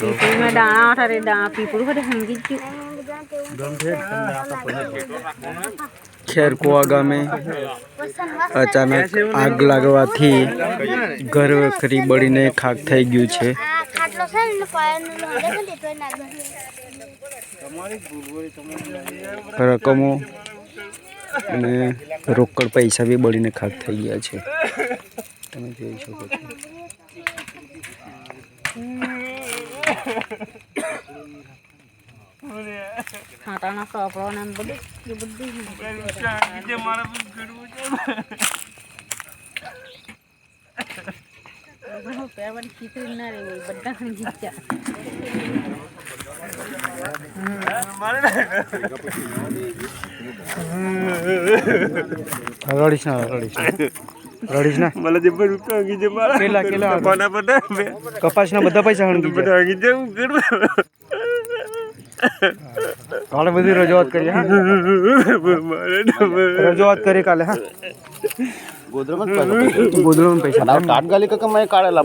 પીપળીમાં દાણા ગામે અચાનક આગ લાગવાથી ઘર વખરી બળીને ખાક થઈ ગયું છે. રકમો અને રોકડ પૈસા બી બળીને ખાક થઈ ગયા છે. તમે જોઈ શકો છો. ખાટાના કપડો ને બધું એ બધું બધા હંગી રડીશ ના રડીશ કપાસના બધા પૈસા હંગી બધા હંગી કાલે બધી રજૂઆત કરી રજૂઆત કરી કાલે હા? કાઢેલા